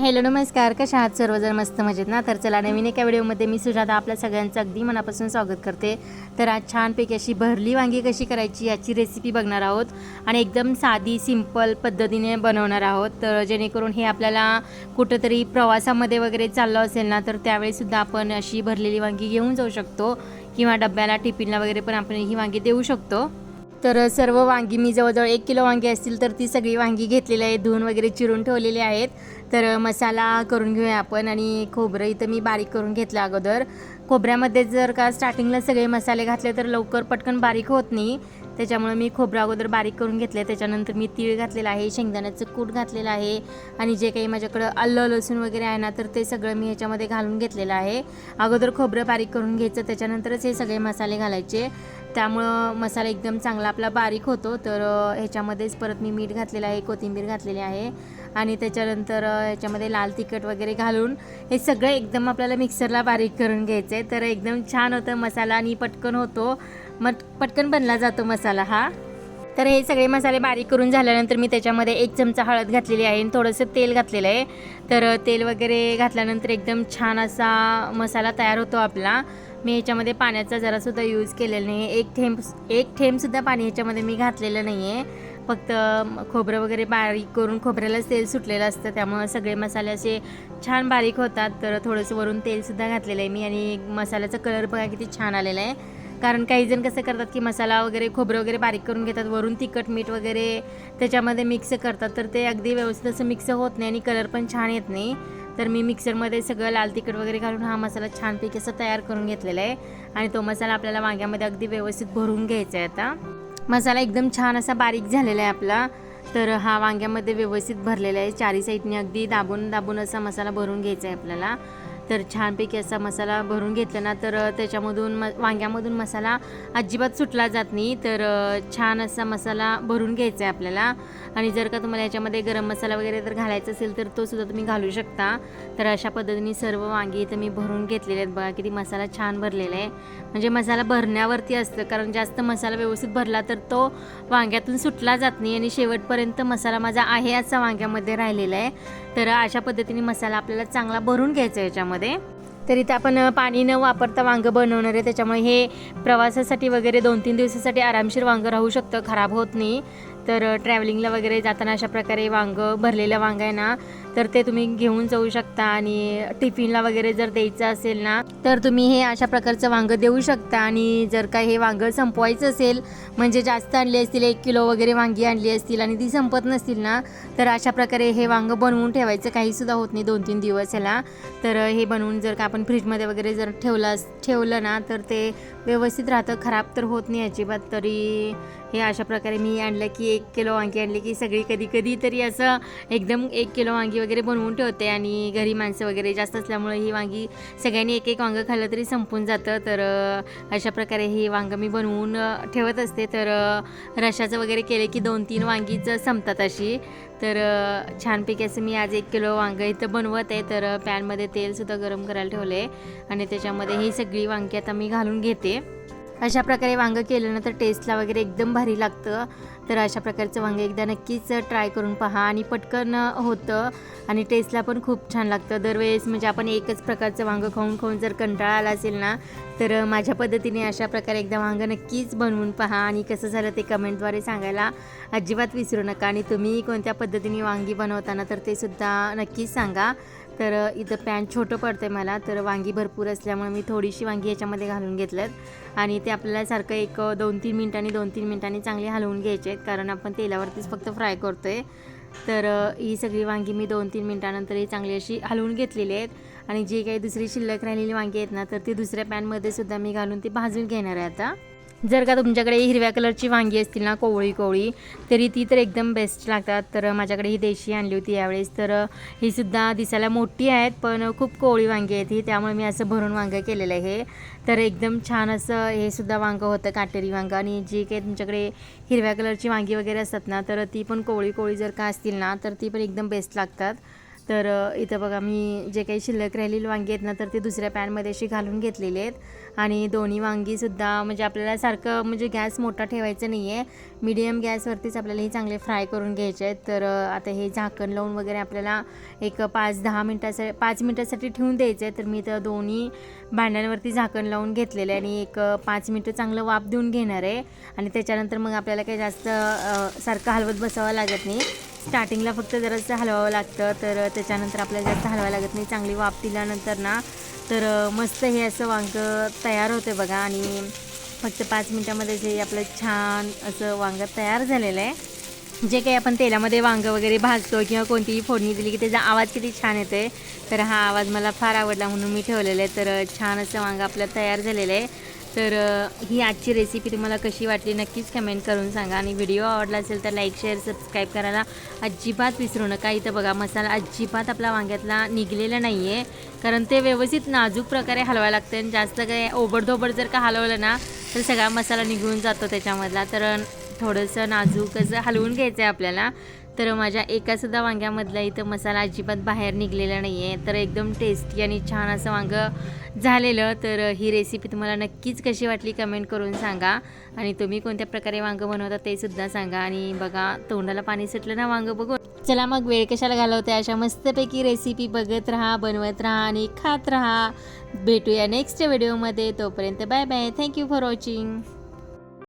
Hello नमस्कार. कशा आहात? सर्वजण मस्त मजेत ना? तर चला नवीन एका व्हिडिओमध्ये मी सुजाता आपल्या सगळ्यांचं अगदी मनापासून स्वागत करते. तर आज छानपैकी अशी भरली वांगी कशी करायची याची रेसिपी बघणार आहोत आणि एकदम साधी सिंपल पद्धतीने बनवणार आहोत. तर जेणेकरून हे आपल्याला कुठंतरी प्रवासामध्ये वगैरे चाललं असेल ना तर त्यावेळीसुद्धा आपण अशी भरलेली वांगी घेऊन जाऊ शकतो किंवा डब्याला टिफिनला वगैरे पण आपण ही वांगी देऊ शकतो. तर सर्व वांगी मी जवळजवळ एक किलो वांगी असतील तर ती सगळी वांगी घेतलेली आहे धुवून वगैरे चिरून ठेवलेली आहेत. तर मसाला करून घेऊया आपण आणि खोबरं इथं मी बारीक करून घेतलं अगोदर. खोबऱ्यामध्ये जर का स्टार्टिंगला सगळे मसाले घातले तर लवकर पटकन बारीक होत नाही. त्याच्यामुळे मी खोबरं अगोदर बारीक करून घेतलं आहे त्याच्यानंतर मी तीळ घातलेलं आहे शेंगदाण्याचं कूट घातलेलं आहे आणि जे काही माझ्याकडं आलं लसूण वगैरे आहे ना तर ते सगळं मी ह्याच्यामध्ये घालून घेतलेलं आहे. अगोदर खोबरं बारीक करून घ्यायचं त्याच्यानंतरच हे सगळे मसाले घालायचे. त्यामुळं मसाला एकदम चांगला आपला बारीक होतो. तर ह्याच्यामध्येच परत मी मीठ घातलेलं आहे कोथिंबीर घातलेली आहे. आणि त्याच्यानंतर ह्याच्यामध्ये लाल तिखट वगैरे घालून हे सगळं एकदम आपल्याला मिक्सरला बारीक करून घ्यायचं आहे तर एकदम छान होतं मसाला आणि पटकन होतो. मट पटकन बनला जातो मसाला हा. तर हे सगळे मसाले बारीक करून झाल्यानंतर मी त्याच्यामध्ये एक चमचा हळद घातलेली आहे आणि थोडंसं तेल घातलेलं आहे. तर तेल वगैरे घातल्यानंतर एकदम छान असा मसाला तयार होतो आपला. मी ह्याच्यामध्ये पाण्याचा जरासुद्धा यूज केलेला नाही एक थेंब एक थेंबसुद्धा पाणी ह्याच्यामध्ये मी घातलेलं नाही आहे फक्त खोबरं वगैरे बारीक करून खोबऱ्यालाच तेल सुटलेलं असतं. त्यामुळं सगळे मसाले असे छान बारीक होतात. तर थोडंसं वरून तेलसुद्धा घातलेलं आहे मी. आणि मसाल्याचा कलर बघा किती छान आलेला आहे. कारण काही जण कसं करतात की मसाला वगैरे खोबरं वगैरे बारीक करून घेतात. वरून तिखट मीठ वगैरे त्याच्यामध्ये मिक्स करतात. तर ते अगदी व्यवस्थित असं मिक्स होत नाही आणि कलर पण छान येत नाही. तर मी मिक्सरमध्ये सगळं लाल तिखट वगैरे घालून हा मसाला छानपैकी असा तयार करून घेतलेला आहे. आणि तो मसाला आपल्याला वांग्यामध्ये अगदी व्यवस्थित भरून घ्यायचा आहे आता. मसाला एकदम छान असा बारीक झालेला आहे आपला. तर हा वांग्यामध्ये व्यवस्थित भरलेला आहे. चारी साईडने अगदी दाबून दाबून असा मसाला भरून घ्यायचा आहे आपल्याला. तर छानपैकी असा मसाला भरून घेतला ना तर त्याच्यामधून म वांग्यामधून मसाला अजिबात सुटला जात नाही. तर छान असा मसाला भरून घ्यायचा आहे आपल्याला. आणि जर का तुम्हाला याच्यामध्ये गरम मसाला वगैरे जर घालायचा असेल तर तो सुद्धा तुम्ही घालू शकता. तर अशा पद्धतीने सर्व वांगी इथं मी भरून घेतलेले आहेत. बघा किती मसाला छान भरलेला आहे. म्हणजे मसाला भरण्यावरती असतं कारण जास्त मसाला व्यवस्थित भरला तर तो वांग्यातून सुटला जात नाही. आणि शेवटपर्यंत मसाला माझा आहे असा वांग्यामध्ये राहिलेला आहे. तर अशा पद्धतीने मसाला आपल्याला चांगला भरून घ्यायचा आहे याच्यामध्ये तर इथं आपण पाणी न वापरता वांगं बनवणार आहे. त्याच्यामुळे हे प्रवासासाठी वगैरे दोन तीन दिवसासाठी आरामशीर वांगं राहू शकतं. खराब होत नाही. तर ट्रॅव्हलिंगला वगैरे जाताना अशा प्रकारे वांगं भरलेलं वांगं आहे ना तर ते तुम्ही घेऊन जाऊ शकता आणि टिफिनला वगैरे जर द्यायचं असेल ना तर तुम्ही हे अशा प्रकारचं वांगं देऊ शकता. आणि जर का हे वांगं संपवायचं असेल म्हणजे जास्त आणली असतील एक किलो वगैरे वांगी आणली असतील आणि ती संपत नसतील ना तर अशा प्रकारे हे वांगं बनवून ठेवायचं काहीसुद्धा होत नाही दोन तीन दिवस ह्याला. तर हे बनवून जर का आपण फ्रीजमध्ये वगैरे जर ठेवलं ठेवलं ना तर ते व्यवस्थित राहतं खराब तर होत नाही अजिबात तरी हे अशा प्रकारे मी आणलं की एक किलो वांगी आणली की सगळी कधी कधी तरी असं एकदम एक किलो वांगी वगैरे बनवून ठेवते आणि घरी माणसं वगैरे जास्त असल्यामुळे ही वांगी सगळ्यांनी एक एक वांगं खाल्लं तरी संपून जातं. तर अशा प्रकारे ही वांगं मी बनवून ठेवत असते. तर रशाचं वगैरे केले की दोन तीन वांगीच संपतात अशी. तर छानपैकी असं मी आज एक किलो वांगं इथं बनवत आहे. तर पॅनमध्ये तेलसुद्धा गरम करायला ठेवलं आहे आणि त्याच्यामध्ये ही सगळी वांगी आता मी घालून घेते. अशा प्रकारे वांगं केलं ना तर टेस्टला वगैरे एकदम भारी लागतं. तर अशा प्रकारचं वांगं एकदा नक्कीच ट्राय करून पहा. आणि पटकन होतं. आणि टेस्टला पण खूप छान लागतं. दरवेळेस म्हणजे आपण एकच प्रकारचं वांगं खाऊन खाऊन जर कंटाळा आला असेल ना तर माझ्या पद्धतीने अशा प्रकारे एकदा वांगं नक्कीच बनवून पहा. आणि कसं झालं ते कमेंटद्वारे सांगायला अजिबात विसरू नका. आणि तुम्ही कोणत्या पद्धतीने वांगी बनवताना तर ते सुद्धा नक्कीच सांगा. तर इथं पॅन छोटं पडतं आहे मला. तर वांगी भरपूर असल्यामुळे मी थोडीशी वांगी याच्यामध्ये घालून घेतल्यात. आणि ते आपल्याला सारखं एक दोन तीन मिनिटांनी दोन तीन मिनिटांनी चांगली हलवून घ्यायचे आहेत. कारण आपण तेलावरतीच फक्त फ्राय करतो आहे तर ही सगळी वांगी मी दोन तीन मिनटानंतर ही चांगली अशी हलवून घेतलेली आहेत. आणि जी काही दुसरी शिल्लक राहिलेली वांगी आहेत ना तर ती दुसऱ्या पॅनमध्ये सुद्धा मी घालून ती भाजून घेणार आहे आता. जर का तुमच्याकडे हिरव्या कलरची वांगी असतील ना कोवळी कोवळी तरी ती तर एकदम बेस्ट लागतात. तर माझ्याकडे ही देशी आणली होती यावेळेस. तर ही सुद्धा दिसायला मोठी आहेत पण खूप कोवळी वांगी आहेत ही. त्यामुळे मी असं भरून वांगं केलेलं आहे. तर एकदम छान असं हे सुद्धा वांगं होतं काटेरी वांगं. आणि जी काही तुमच्याकडे हिरव्या कलरची वांगी वगैरे असतात ना तर ती पण कोवळी कोवळी जर का असतील ना तर ती पण एकदम बेस्ट लागतात. तर इथं बघा मी जे काही शिल्लक राहिलेली वांगी आहेत ना तर ते दुसऱ्या पॅनमध्ये अशी घालून घेतलेली आहेत. आणि दोन्ही वांगीसुद्धा म्हणजे आपल्याला सारखं म्हणजे गॅस मोठा ठेवायचा नाही आहे मिडियम गॅसवरतीच आपल्याला हे चांगले फ्राय करून घ्यायचे आहेत. तर आता हे झाकण लावून वगैरे आपल्याला एक पाच दहा मिनटासाठी पाच मिनटासाठी ठेवून द्यायचं आहे. तर मी तर दोन्ही भांड्यांवरती झाकण लावून घेतलेलं आहे आणि एक पाच मिनटं चांगलं वाफ देऊन घेणार आहे. आणि त्याच्यानंतर मग आपल्याला काही जास्त सारखं हलवत बसावं लागत नाही. स्टार्टिंगला फक्त जरासं हलवावं लागतं तर त्याच्यानंतर आपल्याला जास्त हलवावं लागत नाही. चांगली वाफ दिल्यानंतर ना तर मस्त हे असं वांग तयार होते बघा. आणि फक्त पाच मिनटामध्ये जे आपलं छान असं वांग तयार झालेलं आहे. जे काही आपण तेलामध्ये वांगं वगैरे भाजतो किंवा कोणतीही फोडणी दिली की त्याचा आवाज किती छान येते तर हा आवाज मला फार आवडला म्हणून मी ठेवलेला आहे. तर छान असं वांगं आपलं तयार झालेलं आहे. तर ही आजची रेसिपी तुम्हाला कशी वाटली नक्कीच कमेंट करून सांगा. आणि व्हिडिओ आवडला असेल तर लाईक शेअर सबस्क्राईब करायला अजिबात विसरू नका. इथं बघा मसाला अजिबात आपला वांग्यातला निघलेला नाही आहे कारण ते व्यवस्थित नाजूक प्रकारे हलवायला लागतं आणि जास्त काय ओबडधोबड जर का हलवलं ना तर सगळा मसाला निघून जातो त्याच्यामधला. तर थोडंसं नाजूकच हलवून घ्यायचं आहे आपल्याला. तर माझ्या एकासुद्धा वांग्यामधला इथं मसाला अजिबात बाहेर निघलेला नाही आहे तर एकदम टेस्टी आणि छान असं वांगं झालेलं. तर ही रेसिपी तुम्हाला नक्कीच कशी वाटली कमेंट करून सांगा. आणि तुम्ही कोणत्या प्रकारे वांगं बनवता ते सुद्धा सांगा. आणि बघा तोंडाला पाणी सुटलं ना वांगं बघून. चला मग वेळ कशाला घालवते अशा मस्तपैकी रेसिपी बघत राहा बनवत राहा आणि खात राहा. भेटूया नेक्स्ट व्हिडिओमध्ये तोपर्यंत bye bye thank you for watching